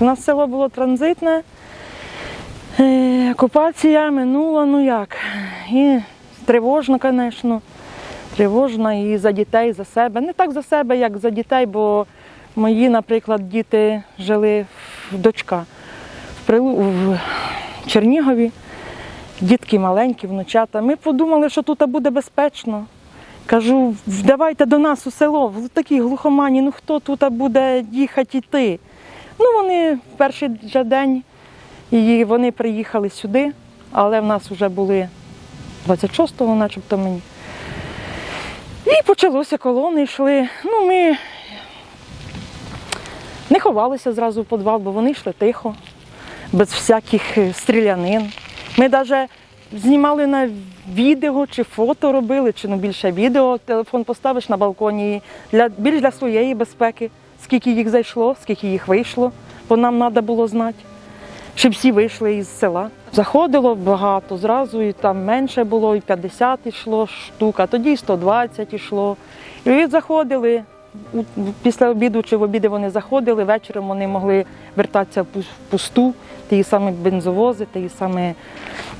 У нас село було транзитне, е, окупація минула, ну як. І тривожно, звісно. Тривожно і за дітей, за себе. Не так за себе, як за дітей, бо мої, наприклад, діти жили в дочка в, Прилу... в Чернігові, дітки маленькі, внучата. Ми подумали, що тут буде безпечно. Кажу, давайте до нас у село, в такій глухомані, ну хто тут буде їхати йти? Ну, вони в перший же день і вони приїхали сюди, але в нас вже були 26-го, начебто мені. І почалося колони, йшли. Ну, ми не ховалися зразу в підвал, бо вони йшли тихо, без всяких е, стрілянин. Ми навіть знімали на відео чи фото робили, чи ну більше відео. Телефон поставиш на балконі для більш для своєї безпеки, скільки їх зайшло, скільки їх вийшло, бо нам треба було знати. Щоб всі вийшли із села. Заходило багато, зразу і там менше було, і 50 йшло штук, а тоді і 120 йшло. І заходили. Після обіду чи в обіди вони заходили, вечором вони могли вертатися в пусту, ті самі бензовози, ті самі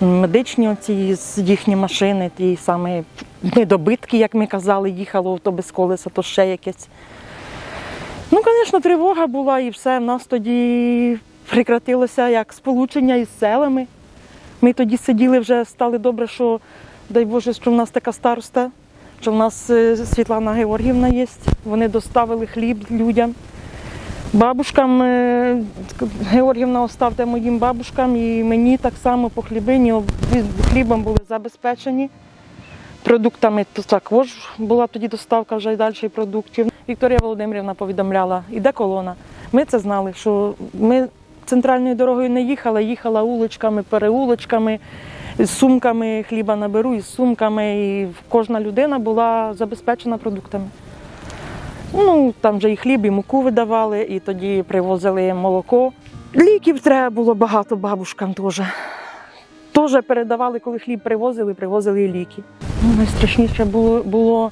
медичні оці їхні машини, ті самі недобитки, як ми казали, їхало то без колеса, то ще якесь. Ну, звісно, тривога була і все. В нас тоді прекратилося як сполучення із селами. Ми тоді сиділи вже, стали добре, що дай Боже, що в нас така староста, що в нас е, Світлана Георгівна є. Вони доставили хліб людям. Бабушкам е, Георгівна оставте моїм бабушкам і мені так само по хлібині хлібом були забезпечені. Продуктами також була тоді доставка вже й далі продуктів. Вікторія Володимирівна повідомляла, іде колона. Ми це знали, що ми центральною дорогою не їхала, їхала вуличками, переулочками, з сумками хліба наберу, із сумками, і кожна людина була забезпечена продуктами. Ну, там вже і хліб, і муку видавали, і тоді привозили молоко. Ліків треба було багато бабушкам теж. Теж передавали, коли хліб привозили, привозили і ліки. Ну, найстрашніше було, було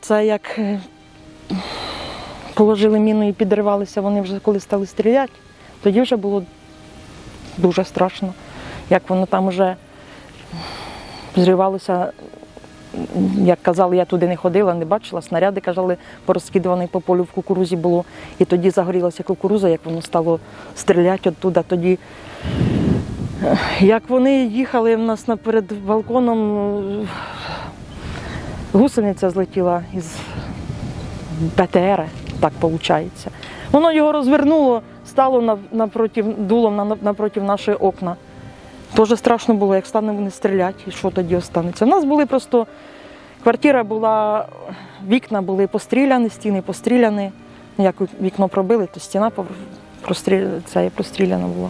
це як положили міну і підривалися вони вже коли стали стріляти. Тоді вже було дуже страшно, як воно там вже зривалося. Як казали, я туди не ходила, не бачила. Снаряди казали, порозкидувані по полю в кукурузі було. І тоді загорілася кукуруза, як воно стало стріляти оттуда. Тоді як вони їхали в нас на- перед балконом, гусениця злетіла із БТР, так виходить. Воно його розвернуло, стало на- напротив, дулом на- напротив нашої окна. Дуже страшно було, як стане вони стріляти, і що тоді останеться. У нас були просто квартира була, вікна були постріляні, стіни постріляні. Як вікно пробили, то стіна пов- простріляна була.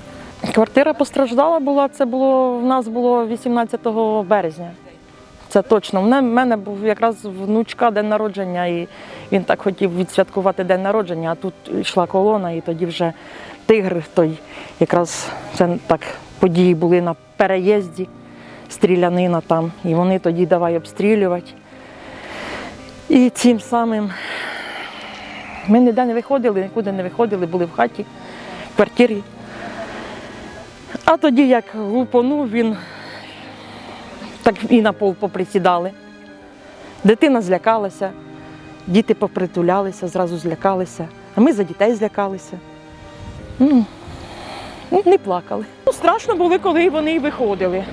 Квартира постраждала була, це було в нас було 18 березня. Це точно. Мене- мене був якраз внучка день народження, і він так хотів відсвяткувати день народження, а тут йшла колона, і тоді вже тигр той якраз це так події були на переїзді, стрілянина там. І вони тоді давай обстрілювати. І цим самим ми ніде не виходили, нікуди не виходили, були в хаті, в квартирі. А тоді, як гупонув, він так і на пол поприсідали. Дитина злякалася, діти попритулялися, зразу злякалися, а ми за дітей злякалися. Ну, ну, не плакали. Ну, страшно було, коли вони виходили.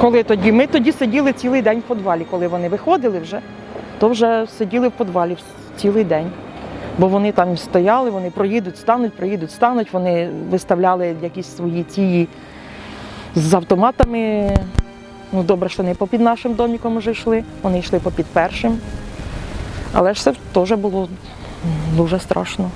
Коли тоді? Ми тоді сиділи цілий день в підвалі, коли вони виходили вже, то вже сиділи в підвалі цілий день. Бо вони там стояли, вони проїдуть, стануть, проїдуть, стануть, вони виставляли якісь свої ці з автоматами. Ну, добре, що не попід нашим доміком вже йшли, вони йшли попід першим. Але ж це теж було дуже страшно.